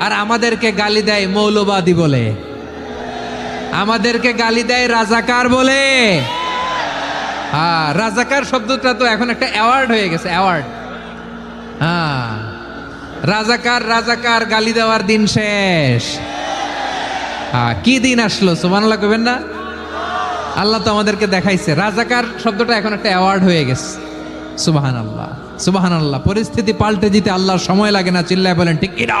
আর আমাদেরকে গালি দেয় মৌলবাদী বলে। আমাদেরকে গালি দেয় রাজাকার বলে। হ্যাঁ রাজাকার শব্দটা তো এখন একটা অ্যাওয়ার্ড হয়ে গেছে অ্যাওয়ার্ড হ্যাঁ রাজাকার রাজাকার, গালি দেওয়ার দিন শেষ। হ্যাঁ কি দিন আসলো, সুবহানাল্লাহ কবেন না? আল্লাহ তো আমাদেরকে দেখাইছে। রাজাকার শব্দটা এখন একটা অ্যাওয়ার্ড হয়ে গেছে। সুবাহান আল্লাহ সুবাহান আল্লাহ পরিস্থিতি পাল্টে দিতে আল্লাহর সময় লাগে না, চিল্লায় বলেন, ঠিক কিনা?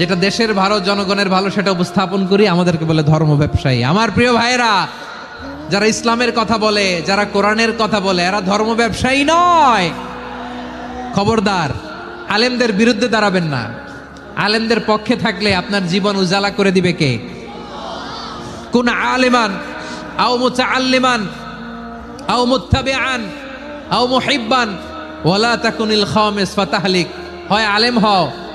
যেটা দেশের ভালো জনগণের ভালো সেটা উপস্থাপন করি, আমাদেরকে বলে ধর্ম ব্যবসায়ী। আমার প্রিয় ভাইয়েরা, যারা ইসলামের কথা বলে, যারা কোরআনের কথা বলে, এরা ধর্ম ব্যবসায়ী নয়। খবরদার, আলেমদের বিরুদ্ধে দাঁড়াবেন না। আলেমদের পক্ষে থাকলে আপনার জীবন উজালা করে দিবে কে? কোন আলেমান? আও ফাতাহলিক। হয় আলেম হও।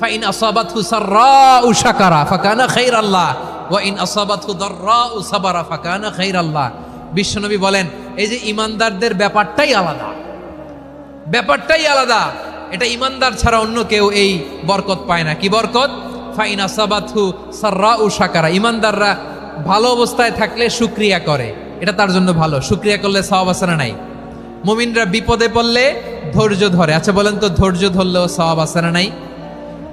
ফাইন আসাবাতহু সাররাউ শাকারা ফাকানা খাইরাল্লাহ ওয়া ইন আসাবাতহু দাররাউ সাবারা ফাকানা খাইরাল্লাহ বিশ্বনবী বলেন, এই যে ইমানদারদের ব্যাপারটাই আলাদা। ব্যাপারটাই আলাদা। এটা ইমানদার ছাড়া অন্য কেউ এই বরকত পায় না। কি বরকত? ফাইন আসাবাতহু সাররাউ শাকারা। ইমানদাররা ভালো অবস্থায় থাকলে শুকরিয়া করে। এটা তার জন্য ভালো। শুকরিয়া করলে সওয়াব আছে নাই? মুমিনরা বিপদে পড়লে ধৈর্য ধরে। আচ্ছা বলেন তো, ধৈর্য ধরলেও সওয়াব আছে নাই?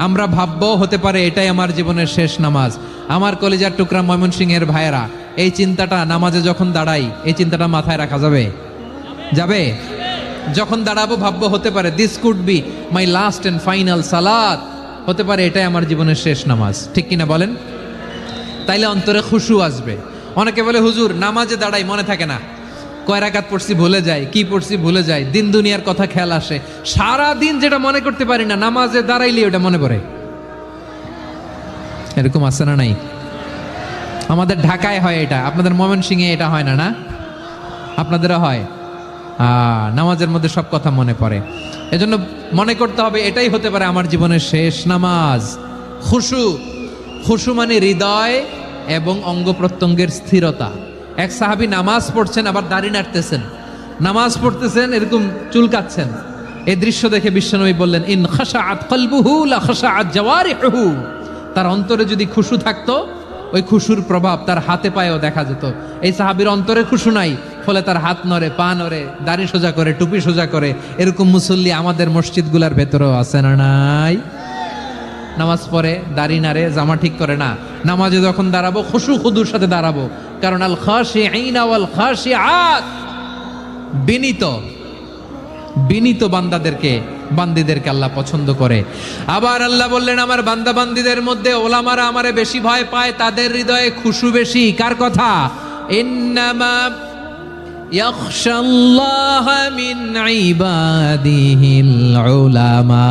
আমরা ভাববো হতে পারে এটাই আমার জীবনের শেষ নামাজ। আমার কলিজার টুকরা ময়মনসিংহের ভাইয়েরা, এই চিন্তাটা নামাজে যখন দাঁড়াই, এই চিন্তাটা মাথায় রাখা যাবে? যাবে? যখন দাঁড়াবো, ভাববো হতে পারে this could be my last and final salad হতে পারে এটাই আমার জীবনের শেষ নামাজ। ঠিক কিনা বলেন? তাইলে অন্তরে খুশু আসবে। অনেকে বলে, হুজুর, নামাজে দাঁড়াই মনে থাকে না। কয় রাকাত পড়ছি ভুলে যায় কি পড়ছি ভুলে যায় দিন দুনিয়ার কথা খেয়াল আসে। সারা দিন যেটা মনে করতে পারি না, নামাজে দাঁড়াইলে ওটা মনে পড়ে। এরকম আছে না নাই? আমাদের ঢাকায় হয় এটা, আপনাদের ময়মনসিংহে এটা হয় না না? আপনাদেরও হয়? নামাজের মধ্যে সব কথা মনে পড়ে। এজন্য মনে করতে হবে, এটাই হতে পারে আমার জীবনের শেষ নামাজ। খুশু খুশু মানে হৃদয় এবং অঙ্গ প্রত্যঙ্গের স্থিরতা। এক সাহাবী নামাজ পড়ছেন, আবার দাড়ি নাড়তেছেন। নামাজ পড়তেছেন, এরকম চুলকাচ্ছেন এই দৃশ্য দেখে বিশ্বনবী বললেন, ইন খাশাআত কলবুহু লা খাশাআত জাওয়ারিহুহু। তার অন্তরে যদি খুশু থাকতো, ওই খুশুর প্রভাব তার হাতে পায়েও দেখা যেত। এই সাহাবির অন্তরে খুশু নাই, ফলে তার হাত নড়ে, পা নড়ে, দাড়ি সোজা করে, টুপি সোজা করে, এরকম মুসল্লি আমাদের মসজিদগুলার ভেতরেও আছে না নাই? নামাজ পড়ে, দাড়ি নাড়ে, জামা ঠিক করে না। নামাজে যখন দাঁড়াবো, খুশু খুদুর সাথে দাঁড়াবো। কারণ আল খাসে আইনাওয়াল খাসে আত বিনীত। বিনীত বান্দাদেরকে, বান্দিদেরকে আল্লাহ পছন্দ করে। আবার আল্লাহ বললেন, আমার বান্দা বান্দিদের মধ্যে ওলামারা আমারে বেশি ভয় পায়, তাদের হৃদয়ে খুশু বেশি। কার কথা? ইন্নামা ইয়াখশাল্লাহ মিন ইবাদিহিল উলামা।